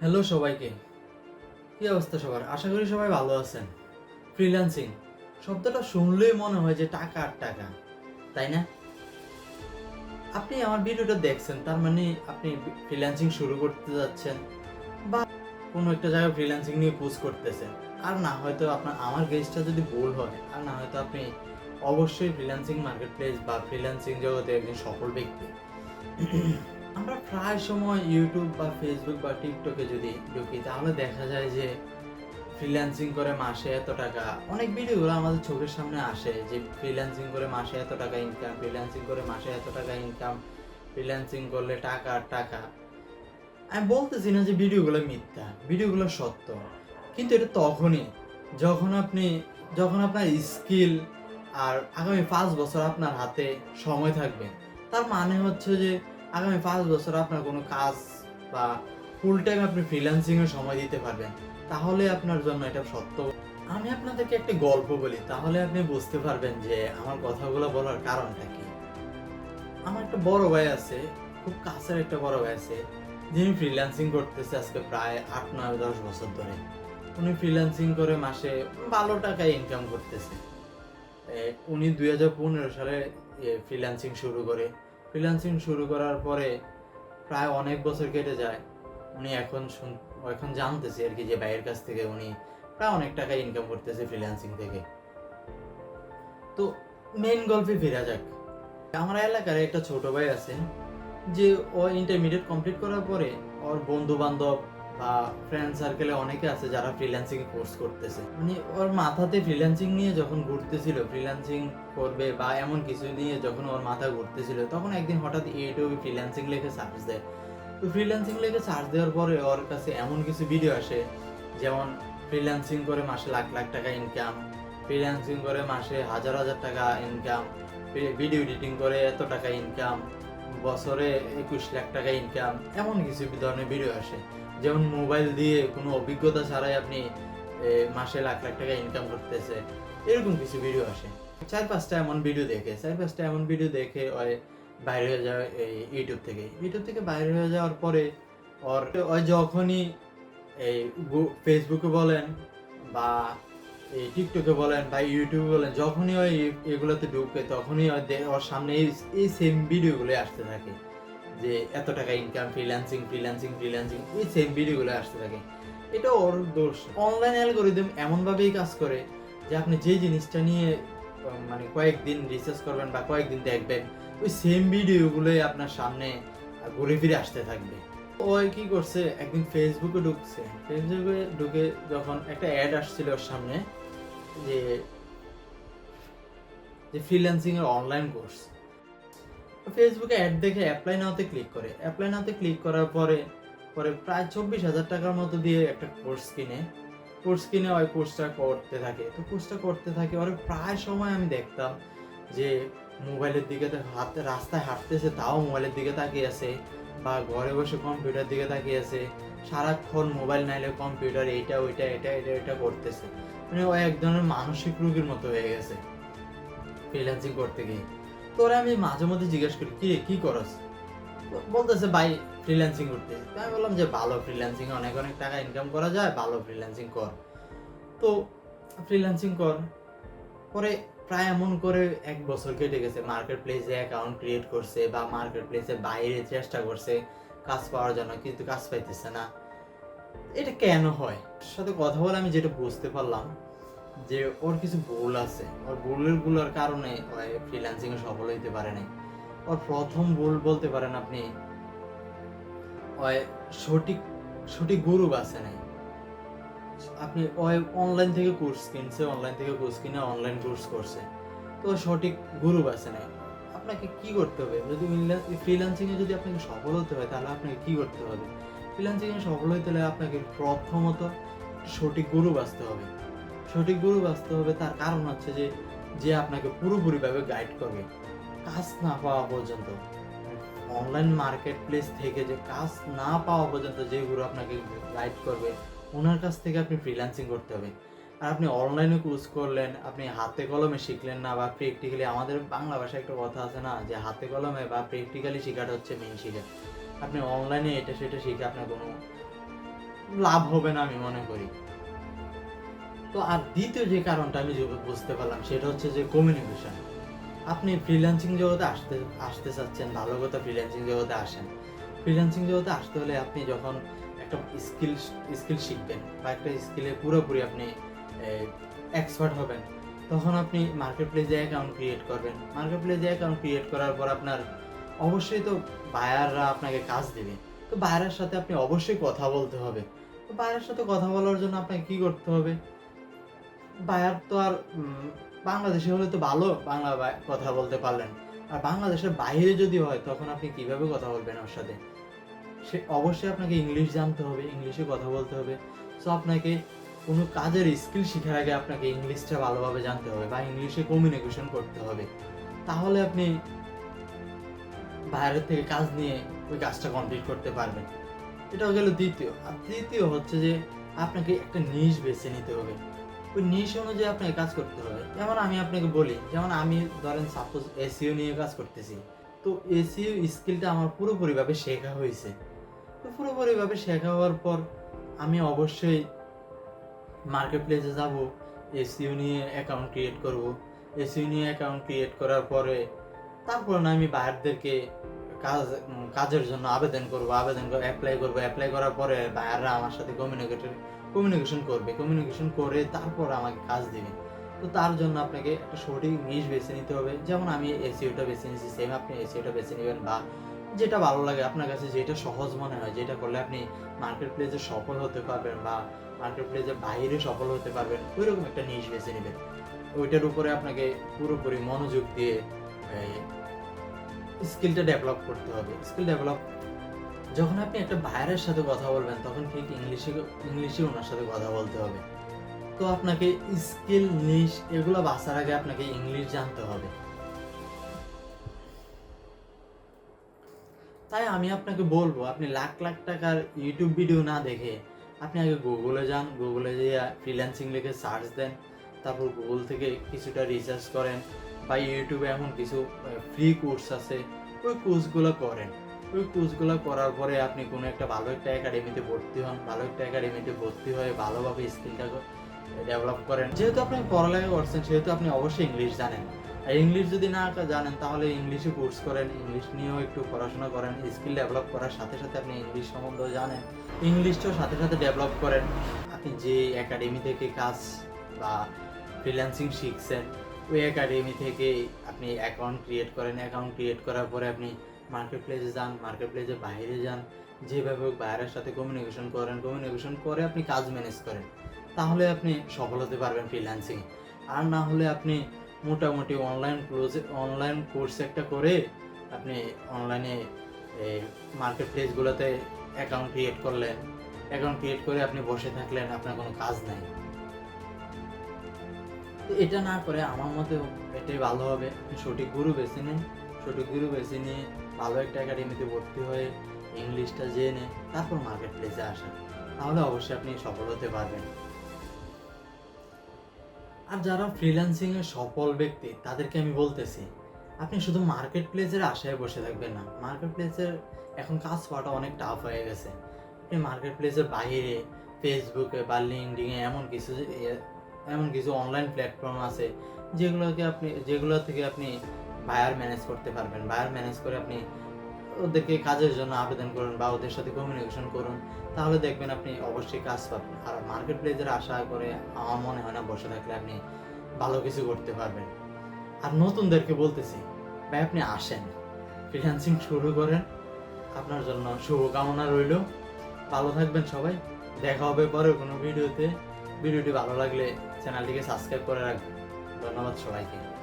Hello সবাইকে। কি অবস্থা সবার? আশা করি সবাই ভালো আছেন। ফ্রিল্যান্সিং শব্দটা শুনলেই মনে হয় যে টাকা আর টাকা। তাই না? আপনি আমার ভিডিওটা দেখছেন, তার মানে আপনি ফ্রিল্যান্সিং শুরু করতে যাচ্ছেন বা কোনো একটা জায়গায় ফ্রিল্যান্সিং নিয়ে পোস্ট করতেছেন। আর না হয়তো আপনার, আমার গেস্টটা যদি ভুল হয়, আর না হয়তো আপনি অবশ্যই ফ্রিল্যান্সিং মার্কেট প্লেস বা ফ্রিল্যান্সিং জগতে একজন সফল ব্যক্তি। আমরা প্রায় সময় ইউটিউব বা ফেসবুক বা টিকটকে যদি ঢুকি, তাহলে দেখা যায় যে ফ্রিল্যান্সিং করে মাসে এত টাকা। অনেক ভিডিওগুলো আমাদের চোখের সামনে আসে যে ফ্রিল্যান্সিং করে মাসে এত টাকা ইনকাম ফ্রিল্যান্সিং করে মাসে এত টাকা ইনকাম ফ্রিল্যান্সিং করলে টাকা আর টাকা। আমি বলতেছি না যে ভিডিওগুলো মিথ্যা ভিডিওগুলো সত্য। কিন্তু এটা তখনই যখন আপনি, যখন আপনার স্কিল আর আগামী পাঁচ বছর আপনার হাতে সময় থাকবে, তার মানে হচ্ছে যে আগামী পাঁচ বছর আপনার কোনো কাজ বা ফুল টাইম আপনি ফ্রিল্যান্সিং এ সময় দিতে পারবেন, তাহলে আপনার জন্য এটা সত্য। আমি আপনাদেরকে একটা গল্প বলি, তাহলে আপনি বুঝতে পারবেন যে আমার কথাগুলো বলার কারণটা কি। আমার একটা বড় ভাই আছে, খুব কাছের একটা বড় ভাই আছে, যিনি ফ্রিল্যান্সিং করতেছে আজকে প্রায় আট, নয়, দশ বছর ধরে। উনি ফ্রিল্যান্সিং করে মাসে ভালো টাকা ইনকাম করতেছে। উনি দুই হাজার পনেরো সালে ফ্রিল্যান্সিং শুরু করে। ফ্রিল্যান্সিং শুরু করার পরে প্রায় অনেক বছর কেটে যায়। উনি এখন শুন- এখন জানতেছে আর কি যে ভাইয়ের কাছ থেকে উনি প্রায় অনেক টাকা ইনকাম করতেছে ফ্রিল্যান্সিং থেকে। তো মেইন গল্পে ফেরা যাক। আমার এলাকার একটা ছোট ভাই আছে যে ও ইন্টারমিডিয়েট কমপ্লিট করার পরে ওর বন্ধু বান্ধব বা ফ্রেন্ড সার্কেলে অনেকে আছে যারা ফ্রিল্যান্সিং কোর্স করতেছে। মানে ওর মাথাতে ফ্রিল্যান্সিং নিয়ে যখন ঘুরতেছিল ফ্রিল্যান্সিং করবে বা এমন কিছু নিয়ে যখন ওর মাথা ঘুরতেছিল, তখন একদিন হঠাৎ ইউটিউবে ফ্রিল্যান্সিং লিখে সার্চ দেয়। তো ফ্রিল্যান্সিং লিখে সার্চ দেওয়ার পরে ওর কাছে এমন কিছু ভিডিও আসে, যেমন ফ্রিল্যান্সিং করে মাসে লাখ লাখ টাকা ইনকাম ফ্রিল্যান্সিং করে মাসে হাজার হাজার টাকা ইনকাম ভিডিও এডিটিং করে এত টাকা ইনকাম বছরে একুশ লাখ টাকা ইনকাম এমন কিছু ধরনের ভিডিও আসে। যেমন মোবাইল দিয়ে কোনো অভিজ্ঞতা ছাড়াই আপনি মাসে লাখ লাখ টাকা ইনকাম করতেছে, এরকম কিছু ভিডিও আসে। চার পাঁচটা এমন ভিডিও দেখে, চার পাঁচটা এমন ভিডিও দেখে ওই বাইরে হয়ে এই ইউটিউব থেকে। ইউটিউব থেকে বাইরে হয়ে যাওয়ার পরে ওর, ওই যখনই এই ফেসবুকে বলেন বা এই টিকটকে বলেন বা ইউটিউবে বলেন, যখনই ওই এগুলোতে ঢুকে তখনই ওর সামনে এই এই সেম ভিডিওগুলো আসতে থাকে। যে এত টাকা ইনকাম ফ্রিল্যান্সিং ফ্রিল্যান্সিং ফ্রিল্যান্সিং এই সেম ভিডিওগুলো আসতে থাকে। এটা ওর দোষ। অনলাইন অ্যালগোরিদম এমনভাবেই কাজ করে যে আপনি যে জিনিসটা নিয়ে মানে কয়েকদিন রিসার্চ করবেন বা কয়েকদিন দেখবেন, ওই সেম ভিডিওগুলোই আপনার সামনে ঘুরে ফিরে আসতে থাকবে। ওই কি করছে? একদিন ফেসবুকে ঢুকছে। ফেসবুকে ঢুকে যখন একটা অ্যাড আসছিল ওর সামনে যে যে ফ্রিল্যান্সিং এর অনলাইন কোর্স ফেসবুকে অ্যাড দেখে অ্যাপ্লাই নাওতে ক্লিক করে। অ্যাপ্লাই নাওতে ক্লিক করার পরে পরে প্রায় চব্বিশ হাজার টাকার মতো দিয়ে একটা কোর্স কিনে। কোর্স কিনে ওই কোর্সটা করতে থাকে। তো কোর্সটা করতে থাকে ওর প্রায় সময় আমি দেখতাম যে মোবাইলের দিকে হাতে, রাস্তায় হাঁটতেছে, তাও মোবাইলের দিকে তাকিয়ে আছে বা ঘরে বসে কম্পিউটার দিকে তাকিয়ে আছে। সারাক্ষণ মোবাইল নাইলে কম্পিউটার এইটা, ওইটা, এটা এটা এটা করতেছে। মানে ও এক ধরনের মানসিক রোগীর মতো হয়ে গেছে। ফ্রিল্যান্সিং করতে গিয়ে। তো আমি মাঝে মধ্যে জিজ্ঞেস করি, কি কি করস? বলতেছে, ভাই ফ্রিল্যান্সিং করতে। আমি বললাম যে, ভালো ফ্রিল্যান্সিং অনেক অনেক টাকা ইনকাম করা যায়, ভালো ফ্রিল্যান্সিং কর। তো ফ্রিল্যান্সিং কর। পরে প্রায় এমন করে এক বছর কেটে গেছে মার্কেট প্লেসে অ্যাকাউন্ট ক্রিয়েট করছে বা মার্কেট প্লেসে বাইরে চেষ্টা করছে কাজ পাওয়ার জন্য, কিন্তু কাজ পাইতেছে না। এটা কেন হয়? সাথে কথা বলে আমি যেটা বুঝতে পারলাম যে ওর কিছু ভুল আছে। ওর ভুলেরগুলোর কারণে ফ্রিল্যান্সিং এ সফল হইতে পারে নাই। ওর প্রথম ভুল বলতে পারেন আপনি সঠিক সঠিক গুরু আছে নাই। আপনি ওই অনলাইন থেকে কোর্স কিনছে অনলাইন থেকে কোর্স কিনে অনলাইন কোর্স করছে। তো সঠিক গুরু আছে নাই। আপনাকে কি করতে হবে? যদি ফ্রিল্যান্সিং এ যদি আপনাকে সফল হতে হয়, তাহলে আপনাকে কি করতে হবে? ফ্রিল্যান্সিং এ সফল হতে হলে আপনাকে প্রথমত সঠিক গুরু বাঁচতে হবে। সঠিক গুরু বাঁচতে হবে, তার কারণ হচ্ছে যে যে আপনাকে পুরোপুরিভাবে গাইড করবে। কাজ না পাওয়া পর্যন্ত। অনলাইন মার্কেট প্লেস থেকে যে কাজ না পাওয়া পর্যন্ত যে গুরু আপনাকে গাইড করবে, ওনার কাছ থেকে আপনি ফ্রিল্যান্সিং করতে হবে। আর আপনি অনলাইনে কোর্স করলেন, আপনি হাতে কলমে শিখলেন না, বা প্র্যাকটিক্যালি আমাদের বাংলা ভাষায় একটা কথা আছে না, যে হাতে কলমে বা প্র্যাকটিক্যালি শেখাটা হচ্ছে মেন শিখে। আপনি অনলাইনে এটা সেটা শিখে আপনার কোনো লাভ হবে না আমি মনে করি। তো আর দ্বিতীয় যে কারণটা আমি বুঝতে পারলাম, সেটা হচ্ছে যে কমিউনিকেশন আপনি ফ্রিল্যান্সিং জগতে আসতে আসতে চাচ্ছেন, ভালো কথা ফ্রিল্যান্সিং জগতে আসেন। ফ্রিল্যান্সিং জগতে আসতে হলে আপনি যখন একটা স্কিল স্কিল শিখবেন বা একটা স্কিলে পুরোপুরি আপনি এক্সপার্ট হবেন, তখন আপনি মার্কেট প্লেসে অ্যাকাউন্ট ক্রিয়েট করবেন। মার্কেট প্লেসে অ্যাকাউন্ট ক্রিয়েট করার পর আপনার অবশ্যই তো বায়াররা আপনাকে কাজ দেবে। তো বায়ারের সাথে আপনি অবশ্যই কথা বলতে হবে। তো বায়ারের সাথে কথা বলার জন্য আপনাকে কী করতে হবে? বায়ার তো আর বাংলাদেশে হলে তো ভালো বাংলা কথা বলতে পারলেন। আর বাংলাদেশের বাইরে যদি হয়, তখন আপনি কীভাবে কথা বলবেন ওর সাথে? সে অবশ্যই আপনাকে ইংলিশ জানতে হবে, ইংলিশে কথা বলতে হবে। সো আপনাকে কোনো কাজের স্কিল শেখার আগে আপনাকে ইংলিশটা ভালোভাবে জানতে হবে বা ইংলিশে কমিউনিকেশন করতে হবে। তাহলে আপনি বাইরের থেকে কাজ নিয়ে ওই কাজটা কমপ্লিট করতে পারবেন। এটাও গেল দ্বিতীয়। আর তৃতীয় হচ্ছে যে, আপনাকে একটা নিশ বেছে নিতে হবে। ওই নিশ অনুযায়ী আপনাকে কাজ করতে হবে। যেমন আমি আপনাকে বলি, যেমন আমি ধরেন সাপোজ এসিও নিয়ে কাজ করতেছি। তো এসিও স্কিলটা আমার পুরোপুরিভাবে শেখা হয়েছে। তো পুরোপুরিভাবে শেখা হওয়ার পর আমি অবশ্যই মার্কেট প্লেসে যাব এসিও নিয়ে অ্যাকাউন্ট ক্রিয়েট করব। এসিও নিয়ে অ্যাকাউন্ট ক্রিয়েট করার পরে তারপর না আমি বায়ারদেরকে কাজ, কাজের জন্য আবেদন করব, আবেদন অ্যাপ্লাই করব। অ্যাপ্লাই করার পরে বায়াররা আমার সাথে কমিউনিকেটর কমিউনিকেশন করবে কমিউনিকেশন করে তারপর আমাকে কাজ দিবে। তো তার জন্য আপনাকে একটা সঠিক নিশ বেছে নিতে হবে। যেমন আমি এসিওটা বেছে নিয়েছি সেম আপনি এসিওটা বেছে নেবেন বা যেটা ভালো লাগে আপনার কাছে, যেটা সহজ মনে হয়, যেটা করলে আপনি মার্কেট প্লেসে সফল হতে পারবেন বা মার্কেট প্লেসে বাইরে সফল হতে পারবেন, ওইরকম একটা নিশ বেছে নেবেন। ওইটার উপরে আপনাকে পুরোপুরি মনোযোগ দিয়ে স্কিলটা ডেভেলপ করতে হবে। স্কিল ডেভেলপ যখন আপনি একটা বাইরের সাথে কথা বলবেন, তখন ঠিক ইংলিশে ইংলিশে ওনার সাথে কথা বলতে হবে। তো আপনাকে স্কিল, নিশ এগুলো বাঁচার আগে আপনাকে ইংলিশ জানতে হবে। তাই আমি আপনাকে বলব, আপনি লাখ লাখ টাকার ইউটিউব ভিডিও না দেখে আপনি আগে গুগলে যান। গুগলে যেয়ে ফ্রিল্যান্সিং লিখে সার্চ দেন। তারপর গুগল থেকে কিছুটা রিসার্চ করেন বা ইউটিউবে এমন কিছু ফ্রি কোর্স আছে, ওই কোর্সগুলো করেন। ওই কোর্সগুলো করার পরে আপনি কোনো একটা ভালো একটা একাডেমিতে ভর্তি হন, ভালো একটা একাডেমিতে ভর্তি হয়ে ভালোভাবে স্কিলটা ডেভেলপ করেন। যেহেতু আপনি পড়ালেখা করছেন, সেহেতু আপনি অবশ্যই ইংলিশ জানেন। আর ইংলিশ যদি না জানেন, তাহলে ইংলিশে কোর্স করেন ইংলিশ নিয়েও একটু পড়াশোনা করেন স্কিল ডেভেলপ করার সাথে সাথে আপনি ইংলিশ সম্বন্ধেও জানেন। ইংলিশটাও সাথে সাথে ডেভেলপ করেন। আপনি যে একাডেমি থেকে কাজ বা ফ্রিল্যান্সিং শিখছেন, ওই একাডেমি থেকে আপনি অ্যাকাউন্ট ক্রিয়েট করেন। অ্যাকাউন্ট ক্রিয়েট করার পরে আপনি মার্কেট প্লেসে যান মার্কেট প্লেসে বাইরে যান, যেভাবে হোক বাইরের সাথে কমিউনিকেশন করেন কমিউনিকেশন করে আপনি কাজ ম্যানেজ করেন। তাহলে আপনি সফল হতে পারবেন ফ্রিল্যান্সিং আর না হলে আপনি মোটামুটি অনলাইন ক্লোজে অনলাইন কোর্স একটা করে আপনি অনলাইনে মার্কেট প্লেসগুলোতে অ্যাকাউন্ট ক্রিয়েট করলেন অ্যাকাউন্ট ক্রিয়েট করে আপনি বসে থাকলেন, আপনার কোনো কাজ নাই। এটা না করে আমার মতে এটাই ভালো হবে। সঠিক গুরু বেছে নিন। গুরু বেছে নিয়ে ভালো একটা একাডেমিতে ভর্তি হয়ে ইংলিশটা জেনে তারপর মার্কেট প্লেসে আসেন, তাহলে অবশ্যই আপনি সফল হতে পারবেন। আর যারা ফ্রিল্যান্সিং সফল ব্যক্তি, তাদেরকে আমি বলতেছি, আপনি শুধু মার্কেট প্লেসের আশায় বসে থাকবেন না মার্কেট প্লেসের এখন কাজ পাওয়াটা অনেক টাফ হয়ে গেছে। আপনি মার্কেট প্লেসের বাইরে ফেসবুকে বা লিঙ্কডিনে এমন কিছু এমন কিছু অনলাইন প্ল্যাটফর্ম আছে, যেগুলোকে আপনি, যেগুলো থেকে আপনি বায়ার ম্যানেজ করতে পারবেন। বায়ার ম্যানেজ করে আপনি ওদেরকে কাজের জন্য আবেদন করুন বা ওদের সাথে কমিউনিকেশন করুন। তাহলে দেখবেন আপনি অবশ্যই কাজ পাবেন। আর মার্কেট প্লেসের আশা করে আমার মনে হয় না বসে থাকলে আপনি ভালো কিছু করতে পারবেন। আর নতুনদেরকে বলতেছি, ভাই আপনি আসেন। ফ্রিল্যান্সিং শুরু করেন। আপনার জন্য শুভকামনা রইল। ভালো থাকবেন সবাই। দেখা হবে পরে কোনো ভিডিওতে। ভিডিওটি ভালো লাগলে চ্যানেলটিকে সাবস্ক্রাইব করে রাখবেন। ধন্যবাদ সবাইকে।